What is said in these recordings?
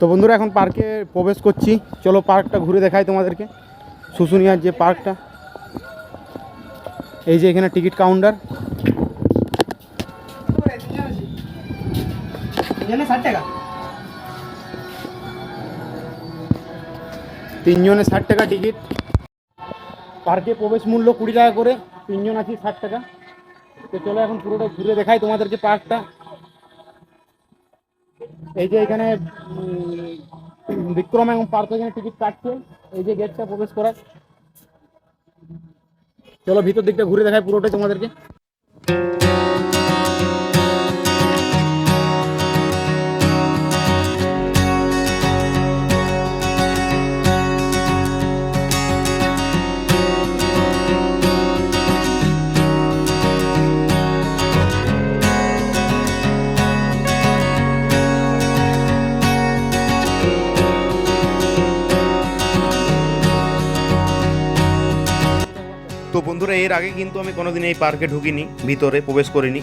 তো বন্ধুরা, এখন পার্কে প্রবেশ করছি। চলো পার্কটা ঘুরে দেখাই তোমাদেরকে। শুশুনিয়ার যে পার্কটা, এই যে এখানে টিকিট কাউন্টার। তিনজনে ষাট টাকা টিকিট। পার্কে প্রবেশ মূল্য কুড়ি টাকা করে, তিনজন আছি ষাট টাকা। তো চলো এখন পুরোটা ঘুরে দেখাই তোমাদেরকে পার্কটা। এই যে এখানে বিক্রম এবং পার্থ এখানে টিকিট কাটছে। এই যে গেটটা প্রবেশ করার। চলো ভিতর দিকটা ঘুরে দেখায় পুরোটাই তোমাদেরকে। বন্ধুরা এর আগে কিন্তু আমি কোনোদিন এই পার্কে ঢুকিনি, ভিতরে প্রবেশ করিনি।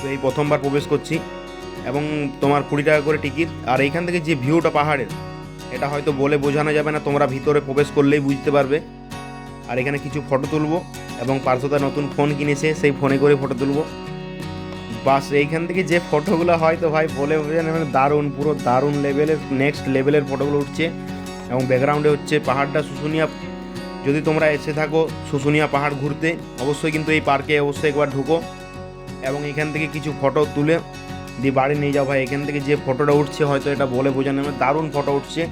তো এই প্রথমবার প্রবেশ করছি এবং তোমার কুড়ি টাকা করে টিকিট আর এইখান থেকে যে ভিউটা পাহাড়ের, এটা হয়তো বলে বোঝানো যাবে না, তোমরা ভিতরে প্রবেশ করলেই বুঝতে পারবে। আর এখানে কিছু ফটো তুলবো এবং পার্শ্বদা নতুন ফোন কিনেছে, সেই ফোনে করে ফটো তুলবো। বাস, এইখান থেকে যে ফটোগুলো হয়তো ভাই, বলে বোঝানো মানে দারুণ, পুরো দারুণ লেভেলের নেক্সট লেভেলের ফটোগুলো উঠছে। এবং ব্যাকগ্রাউন্ডে হচ্ছে পাহাড়টা শুশুনিয়া যদি তোমরা এসে থাকো শুশুনিয়া পাহাড় ঘুরতে, অবশ্যই কিন্তু এই পার্কে অবশ্যই একবার ঢুকো এবং এখান থেকে কিছু ফটো তুলে দিয়ে বাড়ি নিয়ে যাও ভাই। এখান থেকে যে ফটোটা উঠছে হয়তো এটা বলে বোঝানো যাবে দারুণ ফটো উঠছে।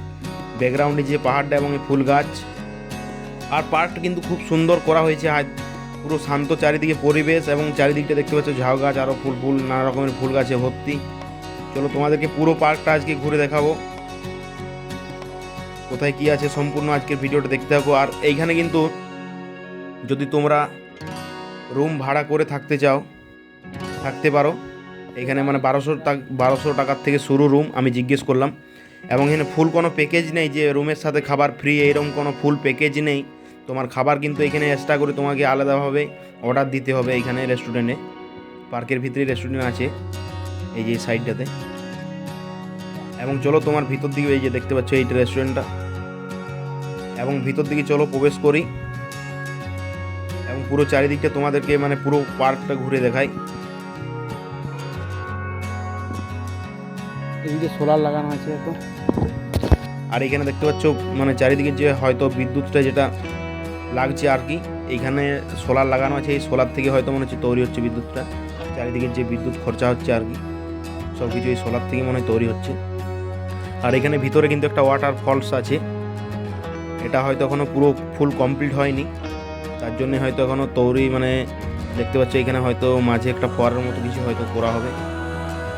ব্যাকগ্রাউন্ডে যে পাহাড়টা এবং এই ফুল গাছ। আর পার্কটা কিন্তু খুব সুন্দর করা হয়েছে। পুরো শান্ত চারিদিকে পরিবেশ এবং চারিদিকটা দেখতে পাচ্ছ ঝাউ গাছ আরও ফুল ফুল, নানা রকমের ফুল গাছে ভর্তি। চলো তোমাদেরকে পুরো পার্কটা আজকে ঘুরে দেখাবো। কোথায় কি আছে সম্পূর্ণ আজকের ভিডিওটা দেখতে থাকো। আর এইখানে কিন্তু যদি তোমরা রুম ভাড়া করে থাকতে চাও, থাকতে পারো। এখানে মানে বারোশো টাকা বারোশো টাকার থেকে শুরু রুম আমি জিজ্ঞেস করলাম। এবং এখানে ফুল কোনো প্যাকেজ নেই যে রুমের সাথে খাবার ফ্রি এইরকম কোনো ফুল প্যাকেজ নেই। তোমার খাবার কিন্তু এখানে এক্সট্রা করে তোমাকে আলাদাভাবে অর্ডার দিতে হবে এখানে রেস্টুরেন্টে পার্কের ভিতরে রেস্টুরেন্ট আছে, এই যে সাইডটাতে এবং চলো তোমার ভিতর দিকে এই যে দেখতে পাচ্ছ এই রেস্টুরেন্টটা এবং ভিতর দিকে চলো প্রবেশ করি। এবং পুরো চারিদিকটা তোমাদেরকে মানে পুরো পার্কটা ঘুরে দেখাই। এদিকে সোলার লাগানো আছে তো আর এখানে দেখতে পাচ্ছ মানে চারিদিকে যে হয়তো বিদ্যুৎটা যেটা লাগছে আর কি এইখানে সোলার লাগানো আছে। এই সোলার থেকে হয়তো মনে হচ্ছে তৈরি হচ্ছে বিদ্যুৎটা। চারিদিকে যে বিদ্যুৎ খরচা হচ্ছে আর কি সব কিছু এই সোলার থেকে মনে হয় তৈরি হচ্ছে। আর এখানে ভিতরে কিন্তু একটা ওয়াটার ফলস আছে। এটা হয়তো এখনও পুরো ফুল কমপ্লিট হয়নি। তার জন্য হয়তো এখনও তৈরি মানে দেখতে পাচ্ছ এখানে হয়তো মাঝে একটা ফোয়ারের মতো কিছু হয়তো করা হবে।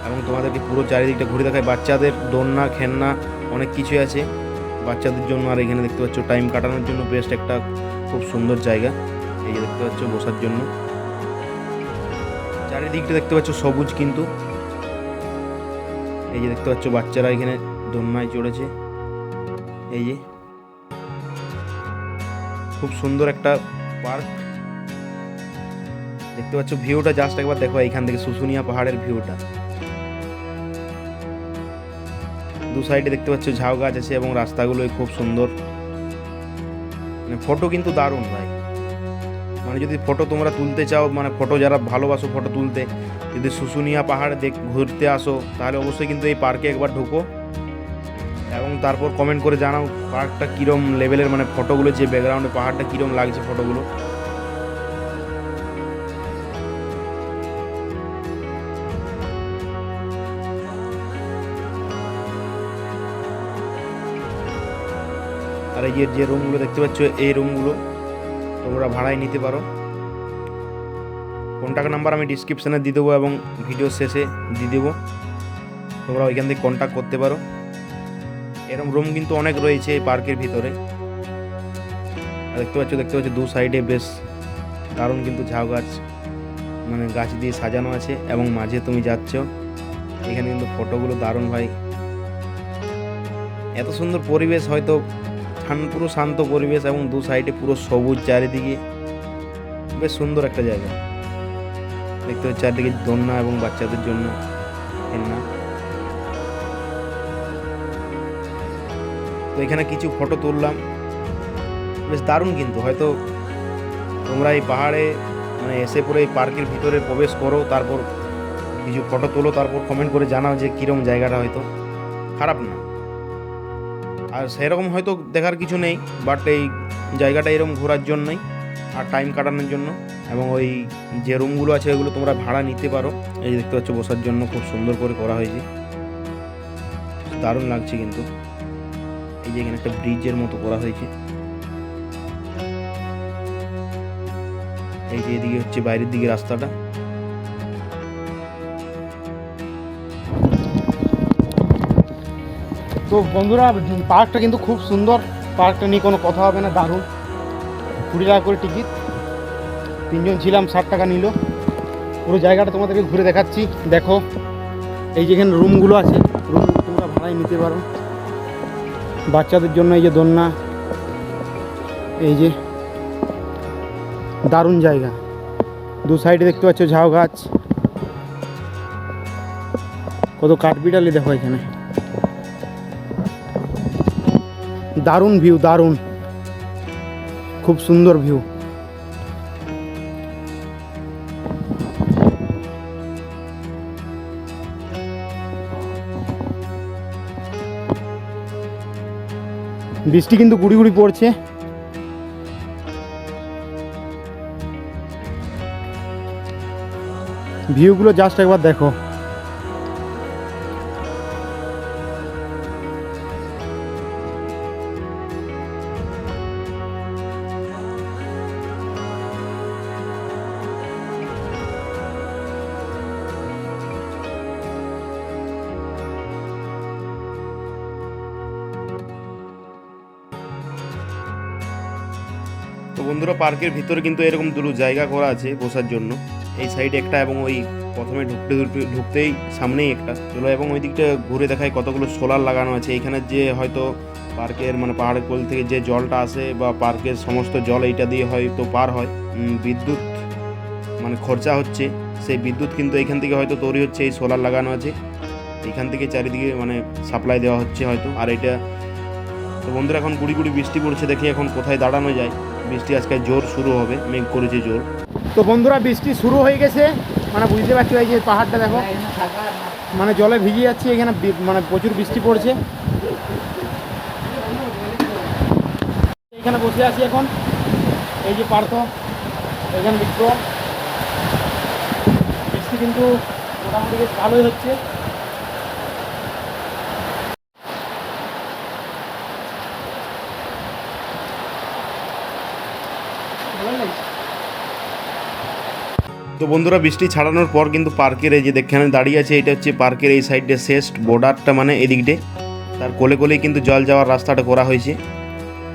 এবং তোমাদেরকে পুরো চারিদিকটা ঘুরে দেখায়। বাচ্চাদের দোলনা, খেলনা অনেক কিছু আছে। বাচ্চাদের জন্য আর এখানে দেখতে পাচ্ছ টাইম কাটানোর জন্য বেস্ট একটা খুব সুন্দর জায়গা। এই যে দেখতে পাচ্ছ বসার জন্য। চারিদিকটা দেখতে পাচ্ছ সবুজ কিন্তু। এই যে দেখতে পাচ্ছ বাচ্চারা এখানে দোলনায় চড়েছে। এই যে। খুব সুন্দর একটা পার্ক। দেখতে পাচ্ছ, ভিউটা জাস্ট একবার দেখো এইখান থেকে, শুশুনিয়া পাহাড়ের ভিউটা। দু সাইডে দেখতে পাচ্ছ, ঝাউ গাছ আছে এবং রাস্তাগুলো খুব সুন্দর। মানে ফটো কিন্তু দারুণ ভাই। মানে যদি ফটো তোমরা তুলতে চাও মানে ফটো যারা ভালোবাসো ফটো তুলতে, যদি শুশুনিয়া পাহাড় দেখ, ঘুরতে আসো, তাহলে অবশ্যই কিন্তু এই পার্কে একবার ঢুকো। এবং তারপর কমেন্ট করে জানাও পাহাড়টা কীরম লেভেলের মানে ফটোগুলো যে ব্যাকগ্রাউন্ডে পাহাড়টা কীরম লাগছে ফটোগুলো আর এই যে রুমগুলো দেখতে পাচ্ছ, এই রুমগুলো তোমরা ভাড়ায় নিতে পারো। কন্ট্যাক্ট নাম্বার আমি ডিসক্রিপশানে দিয়ে দেবো এবং ভিডিও শেষে দিয়ে দেবো। তোমরা ওইখান থেকে কন্ট্যাক্ট করতে পারো। এরকম রুম কিন্তু অনেক রয়েছে এই পার্কের ভিতরে। দেখতে পাচ্ছ দেখতে পাচ্ছ, দু সাইডে বেশ দারুণ কিন্তু ঝাউ গাছ মানে গাছ দিয়ে সাজানো আছে এবং মাঝে তুমি যাচ্ছ, এখানে কিন্তু ফটোগুলো দারুণ ভাই। এত সুন্দর পরিবেশ হয়তো পুরো শান্ত পরিবেশ এবং দু সাইডে পুরো সবুজ চারিদিকে। বেশ সুন্দর একটা জায়গা। দেখতে পাচ্ছি, চারদিকে দোলনা এবং বাচ্চাদের জন্য খেলনা। তো এখানে কিছু ফটো তুললাম। বেশ দারুণ কিন্তু, হয়তো তোমরা এই পাহাড়ে মানে এসে পরে এই পার্কের ভিতরে প্রবেশ করো, তারপর কিছু ফটো তোলো, তারপর কমেন্ট করে জানাও যে কীরকম জায়গাটা হয়তো। খারাপ না। আর সেরকম হয়তো দেখার কিছু নেই বাট এই জায়গাটা এরকম ঘোরার জন্যই আর টাইম কাটানোর জন্য। এবং ওই যে রুমগুলো আছে ওইগুলো তোমরা ভাড়া নিতে পারো। এই দেখতে পাচ্ছ, বসার জন্য খুব সুন্দর করে করা হয়েছে। দারুণ লাগছে কিন্তু। এই যে এখানে একটা ব্রিজের মতো করা হয়েছে। এই যে এদিকে হচ্ছে বাইরের দিকে রাস্তাটা। তো বন্ধুরা, পার্কটা কিন্তু খুব সুন্দর। পার্কটা নিয়ে কোনো কথা হবে না, দারুণ। কুড়ি টাকা করে টিকিট। তিনজন ছিলাম, ষাট টাকা নিল। পুরো জায়গাটা তোমাদেরকে ঘুরে দেখাচ্ছি। দেখো, এই যেখানে রুমগুলো আছে রুম তোমরা ভাড়ায় নিতে পারো। বাচ্চাদের জন্য এই যে দোলনা, এই যে দারুণ জায়গা। দু সাইডে দেখতে পাচ্ছ ঝাউ গাছ। কত কাঠবিড়ালি দেখো এখানে। দারুণ ভিউ, দারুণ। খুব সুন্দর ভিউ। বৃষ্টি কিন্তু গুড়ি গুড়ি পড়ছে। ভিউগুলো জাস্ট একবার দেখো। বন্ধুরা পার্কের ভিতরে কিন্তু এরকম দুটো জায়গা করা আছে বসার জন্য। এই সাইডে একটা এবং ওই প্রথমে ঢুকতে ঢুকতে- ঢুকতেই সামনেই একটা। চলো, এবং ওই দিকটা ঘুরে দেখায় কতগুলো সোলার লাগানো আছে। এইখানে যে হয়তো পার্কের মানে পাহাড়ের কোল থেকে যে জলটা আসে বা পার্কের সমস্ত জল এইটা দিয়ে হয়তো পার হয় বিদ্যুৎ মানে খরচা হচ্ছে। সেই বিদ্যুৎ কিন্তু এইখান থেকে হয়তো তৈরি হচ্ছে, এই সোলার লাগানো আছে। এখান থেকে চারিদিকে মানে সাপ্লাই দেওয়া হচ্ছে হয়তো। আর এটা তো বন্ধুরা, এখন গুড়ি গুড়ি বৃষ্টি পড়ছে, দেখি এখন কোথায় দাঁড়ানো যায়। বৃষ্টি আজকে জোর শুরু হবে, মেঘ করেছে জোর। তো বন্ধুরা, বৃষ্টি শুরু হয়ে গেছে। মানে বুঝতে পারছি এই যে পাহাড়টা দেখো মানে জলে ভিজে যাচ্ছে, এখানে মানে প্রচুর বৃষ্টি পড়ছে। এখানে বসে আছি এখন। এই যে পার্থ, এখানে বিক্রম। বৃষ্টি কিন্তু মোটামুটি বেশ ভালোই হচ্ছে। তো বন্ধুরা, বৃষ্টি ছাড়ানোর পর কিন্তু পার্কের এই যে দেখেন দাঁড়িয়ে আছে, এটা হচ্ছে পার্কের এই সাইডে শেষ বর্ডারটা মানে এদিকটে। তার কোলে কোলেই কিন্তু জল যাওয়ার রাস্তাটা করা হয়েছে।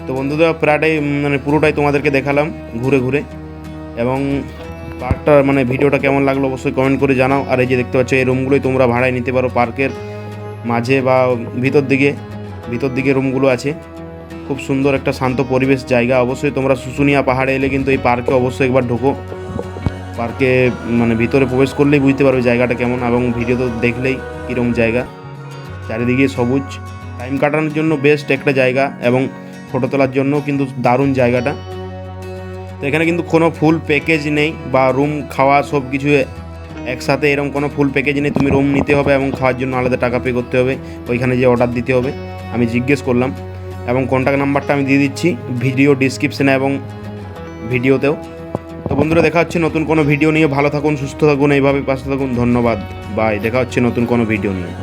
তো বন্ধুরা, প্রায়টাই মানে পুরোটাই তোমাদেরকে দেখালাম ঘুরে ঘুরে। এবং পার্কটা মানে ভিডিওটা কেমন লাগল অবশ্যই কমেন্ট করে জানাও। আর এই যে দেখতে পাচ্ছ, এই রুমগুলোই তোমরা ভাড়ায় নিতে পারো পার্কের মাঝে বা ভিতর দিকে। ভিতর দিকে রুমগুলো আছে। খুব সুন্দর একটা শান্ত পরিবেশ জায়গা। অবশ্যই তোমরা শুশুনিয়া পাহাড়ে এলে কিন্তু এই পার্কে অবশ্যই একবার ঢোকো। পার্কে মানে ভিতরে প্রবেশ করলেই বুঝতে পারবে জায়গাটা কেমন এবং ভিডিও তো দেখলেই কীরকম জায়গা। চারিদিকে সবুজ। টাইম কাটানোর জন্য বেস্ট একটা জায়গা এবং ফটো তোলার জন্য কিন্তু দারুণ জায়গাটা। তো এখানে কিন্তু কোনো ফুল প্যাকেজ নেই বা রুম খাওয়া সব কিছু একসাথে এরকম কোনো ফুল প্যাকেজ নেই। তুমি রুম নিতে হবে এবং খাওয়ার জন্য আলাদা টাকা পে করতে হবে। ওইখানে যে অর্ডার দিতে হবে। আমি জিজ্ঞেস করলাম। এবং কন্ট্যাক্ট নাম্বারটা আমি দিয়ে দিচ্ছি ভিডিও ডিসক্রিপশানে এবং ভিডিওতেও তো বন্ধুরা, দেখা হচ্ছে নতুন কোনো ভিডিও নিয়ে। ভালো থাকুন, সুস্থ থাকুন এইভাবে পাশে থাকুন। ধন্যবাদ। বাই দেখা হচ্ছে নতুন কোনো ভিডিও নিয়ে।